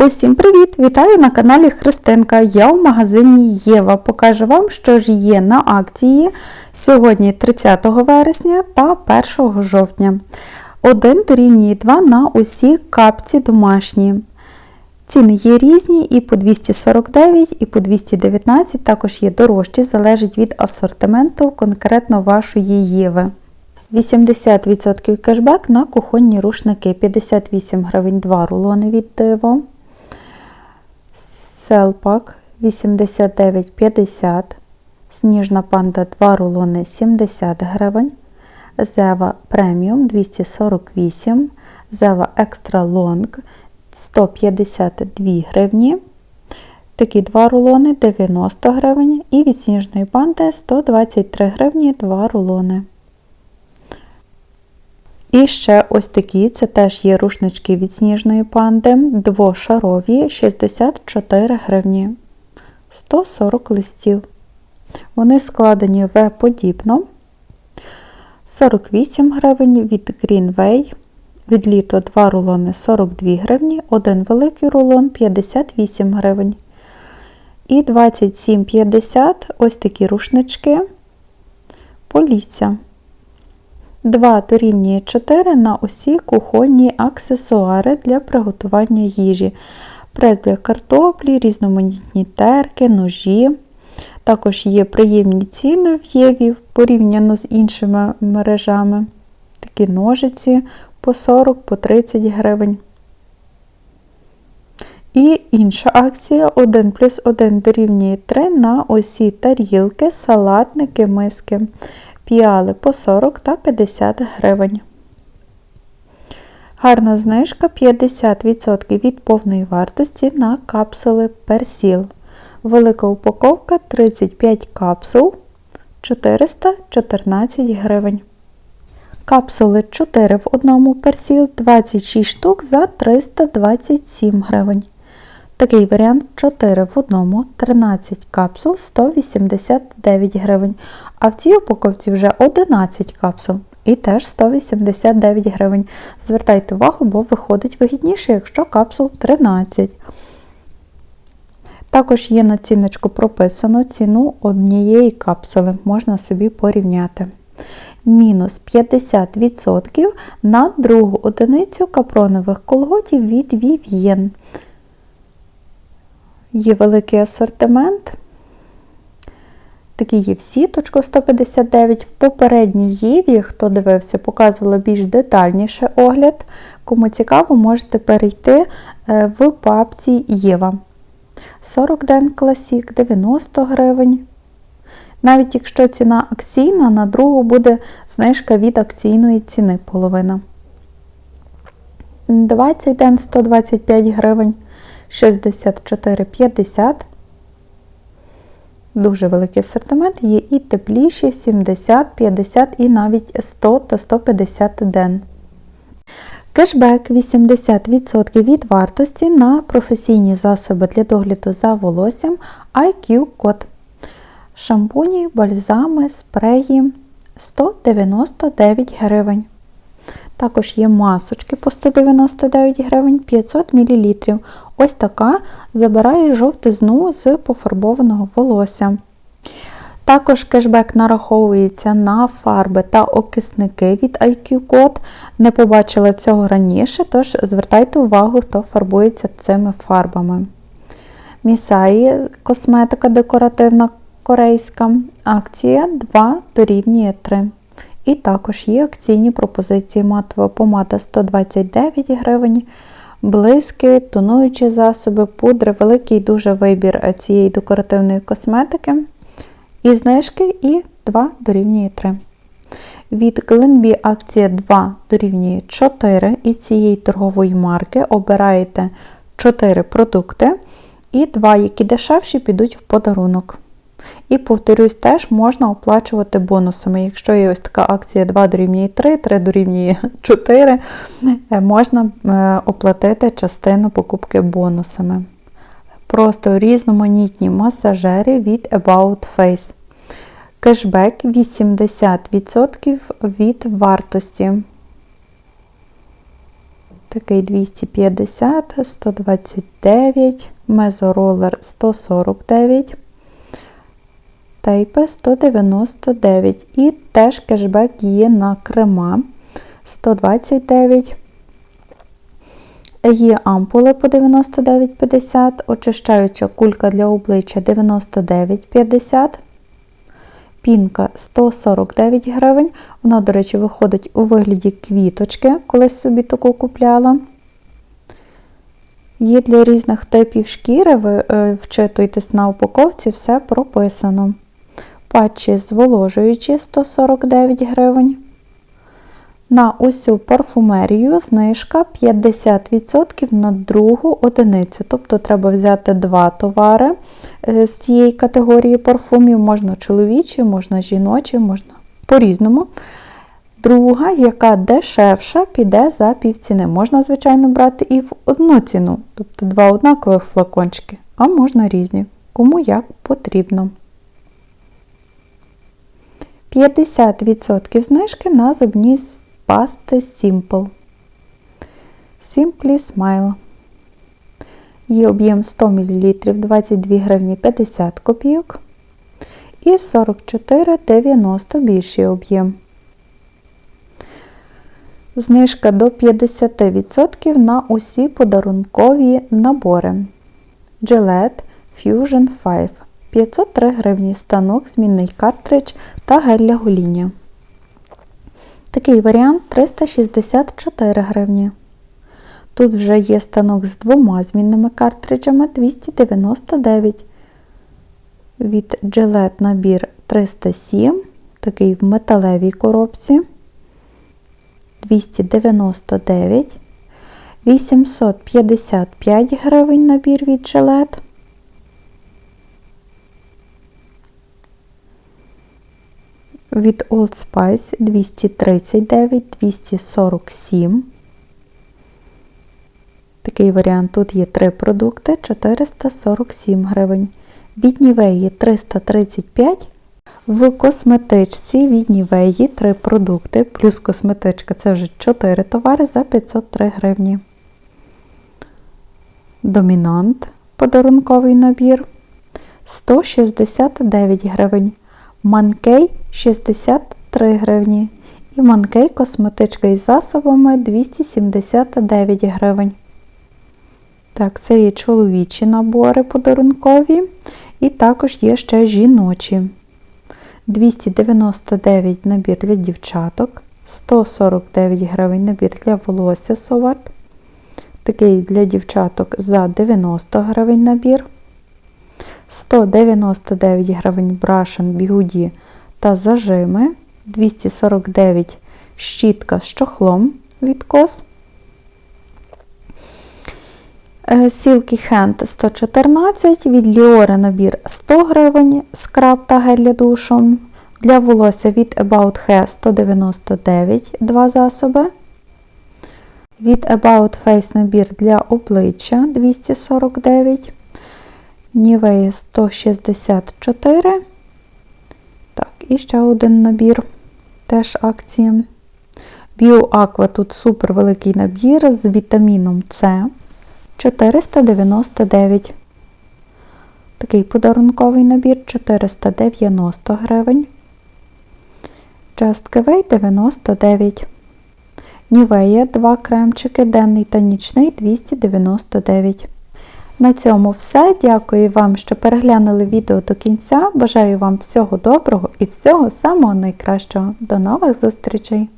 Усім привіт! Вітаю на каналі Христинка. Я в магазині Єва. Покажу вам, що ж є на акції сьогодні 30 вересня та 1 жовтня. 1 дорівнює 2 на усі капці домашні. Ціни є різні і по 249, і по 219, також є дорожчі, залежить від асортименту конкретно вашої Єви. 80% кешбек на кухонні рушники, 58 гривень 2 рулони від диво. Селпак 89,50, Сніжна панда 2 рулони 70 гривень, Зева преміум 248, Зева екстра лонг 152 гривні. Такі 2 рулони 90 гривень і від сніжної панди 123 гривні 2 рулони. І ще ось такі, це теж є рушнички від сніжної панди, двошарові 64 гривні, 140 листів. Вони складені в подібно. 48 гривень від Greenway, від літо 2 рулони 42 гривні, один великий рулон 58 гривень. І 27,50 ось такі рушнички полісся. 2 дорівнює 4 на усі кухонні аксесуари для приготування їжі. Прес для картоплі, різноманітні терки, ножі. Також є приємні ціни в Єві порівняно з іншими мережами. Такі ножиці по 40 по 30 гривень. І інша акція 1 плюс 1 дорівнює 3 на усі тарілки, салатники, миски піали по 40 та 50 гривень. Гарна знижка 50% від повної вартості на капсули персіл. Велика упаковка 35 капсул 414 гривень. Капсули 4 в одному персіл 26 штук за 327 гривень. Такий варіант 4 в одному, 13 капсул 189 гривень. А в цій упаковці вже 11 капсул і теж 189 гривень. Звертайте увагу, бо виходить вигідніше, якщо капсул 13. Також є на ціночку прописано ціну однієї капсули, можна собі порівняти. Мінус 50% на другу одиницю капронових колготів від Vivien. Є великий асортимент. Такі є в сіточку 159. В попередній Єві, хто дивився, показувала більш детальніше огляд. Кому цікаво, можете перейти е, в папці Єва. 40 ден класік 90 гривень. Навіть якщо ціна акційна, на другу буде знижка від акційної ціни половина. 20 ден 125 гривень. 64,50. Дуже великий асортимент, є і тепліші 70, 50 і навіть 100 та 150 ден. Кешбек 80% від вартості на професійні засоби для догляду за волоссям IQ код. Шампуні, бальзами, спреї 199 гривень. Також є масочки по 199 гривень 500 мл. Ось така забирає жовтизну з пофарбованого волосся. Також кешбек нараховується на фарби та окисники від IQ Code. Не побачила цього раніше, тож звертайте увагу, хто фарбується цими фарбами. Місаї косметика декоративна корейська. Акція 2 дорівнює 3. І також є акційні пропозиції матова помада 129 гривень, блиски, тонуючі засоби, пудри, великий дуже вибір цієї декоративної косметики. І знижки і 2 дорівнює 3. Від Glenbee акція 2 дорівнює 4 і цієї торгової марки обираєте 4 продукти, і 2, які дешевші, підуть в подарунок. І, повторюсь, теж можна оплачувати бонусами. Якщо є ось така акція 2 дорівнює 3, 3 дорівнює 4, е, можна е, оплатити частину покупки бонусами. Просто різноманітні масажери від About Face. Кешбек 80% від вартості. Такий 250, 129, мезоролер 149, тейпи 199 і теж кешбек є на крема 129. Є ампули по 99,50, очищаюча кулька для обличчя 99,50. Пінка 149 гривень. Вона, до речі, виходить у вигляді квіточки, колись собі таку купляла. Є для різних типів шкіри, ви е, вчитуєтесь на упаковці, все прописано. Патчі зволожуючі 149 гривень. На усю парфумерію знижка 50% на другу одиницю. Тобто треба взяти два товари е, з цієї категорії парфумів, можна чоловічі, можна жіночі, можна по-різному. Друга, яка дешевша, піде за півціни. Можна, звичайно, брати і в одну ціну, тобто два однакових флакончики, а можна різні, кому як потрібно. 50% знижки на зубні пасти Simple. Simply Smile. Є об'єм 100 мл 22 гривні 50 копійок. І 44,90 більший об'єм. Знижка до 50% на усі подарункові набори. Gillette Fusion 5 503 гривні станок, змінний картридж та гель для гоління. Такий варіант 364 гривні. Тут вже є станок з двома змінними картриджами 299. Від Gillette набір 307, такий в металевій коробці. 299, 855 гривень набір від Gillette. Від Old Spice 239, 247. Такий варіант тут є три продукти 447 гривень. Від Нівеї 335 в косметичці від Нівеї 3 продукти, плюс косметичка це вже 4 товари за 503 гривні. Домінант подарунковий набір 169 гривень. Манкей 63 гривні. І манкей косметичка із засобами 279 гривень. Так, це є чоловічі набори подарункові. І також є ще жіночі. 299 набір для дівчаток, 149 гривень набір для волосся соват. Такий для дівчаток за 90 гривень набір. 199 гривень брашен, бігуді та зажими. 249 щітка з чохлом від кос. Silky Hand 114, від Liore набір 100 гривень, скраб та гель для душу. Для волосся від About Hair 199 два засоби. Від About Face набір для обличчя 249. Nivea 164. І ще один набір. Теж акції. BioAqua тут супер великий набір з вітаміном С. 499. Такий подарунковий набір 490 гривень. Giveaway 99. Нівея 2 кремчики, денний та нічний 299. На цьому все. Дякую вам, що переглянули відео до кінця. Бажаю вам всього доброго і всього самого найкращого. До нових зустрічей!